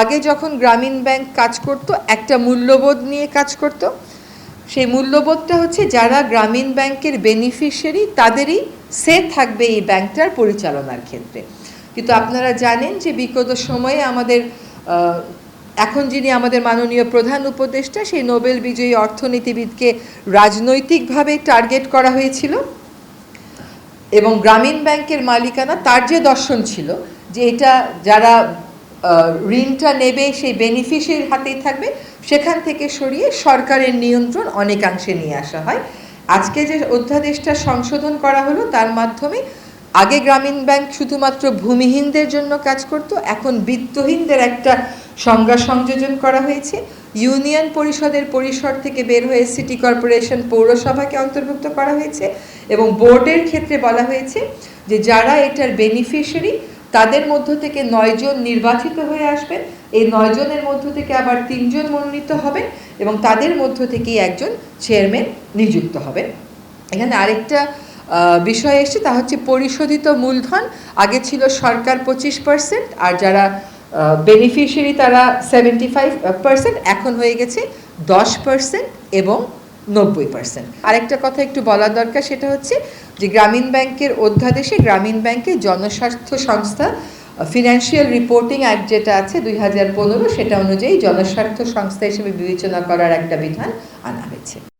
আগে যখন গ্রামীণ ব্যাংক কাজ করত, একটা মূল্যবোধ নিয়ে কাজ করত। সেই মূল্যবোধটা হচ্ছে যারা গ্রামীণ ব্যাংকের বেনিফিশিয়ারি তাদেরই সে থাকবে এই ব্যাংকটার পরিচালনার ক্ষেত্রে। কিন্তু আপনারা জানেন যে বিগত সময়ে আমাদের এখন যিনি আমাদের মাননীয় প্রধান উপদেষ্টা, সেই নোবেল বিজয়ী অর্থনীতিবিদকে রাজনৈতিকভাবে টার্গেট করা হয়েছিল। এবং গ্রামীণ ব্যাংকের মালিকানা তার যে দর্শন ছিল, যে এটা যারা ঋণটা নেবে, সেই বেনিফিশিয়ারির হাতেই থাকবে। সেখান থেকে সরিয়ে সরকারের নিয়ন্ত্রণ অনেকাংশে নিয়ে আসা হয়। আজকে যে অধ্যাদেশটা সংশোধন করা হলো, তার মাধ্যমে আগে গ্রামীণ ব্যাংক শুধুমাত্র ভূমিহীনদের জন্য কাজ করত, এখন বিত্তহীনদের একটা সংজ্ঞা সংযোজন করা হয়েছে। ইউনিয়ন পরিষদের পরিসর থেকে বের হয়ে সিটি কর্পোরেশন পৌরসভাকে অন্তর্ভুক্ত করা হয়েছে এবং বোর্ডের ক্ষেত্রে বলা হয়েছে যে যারা এটার বেনিফিশিয়ারি তাদের মধ্য থেকে নয়জন নির্বাচিত হয়ে আসবেন, এই নয়জনের মধ্য থেকে আবার তিনজন মনোনীত হবেন এবং তাদের মধ্য থেকেই একজন চেয়ারম্যান নিযুক্ত হবেন। এখানে আরেকটা বিষয় এসছে, তা হচ্ছে পরিশোধিত মূলধন। আগে ছিল সরকার পঁচিশ পার্সেন্ট, আর যারা বেনিফিশিয়ারি তারা সেভেন্টি ফাইভ পার্সেন্ট এখন হয়ে গেছে দশ পার্সেন্ট এবং নব্বই পার্সেন্ট আরেকটা কথা একটু বলা দরকার, সেটা হচ্ছে যে গ্রামীণ ব্যাংকের অধ্যাদেশে গ্রামীণ ব্যাংকের জনস্বার্থ সংস্থা ফিনান্সিয়াল রিপোর্টিং অ্যাক্ট যেটা আছে দুই হাজার পনেরো, সেটা অনুযায়ী জনস্বার্থ সংস্থা হিসেবে বিবেচনা করার একটা বিধান আনা হয়েছে।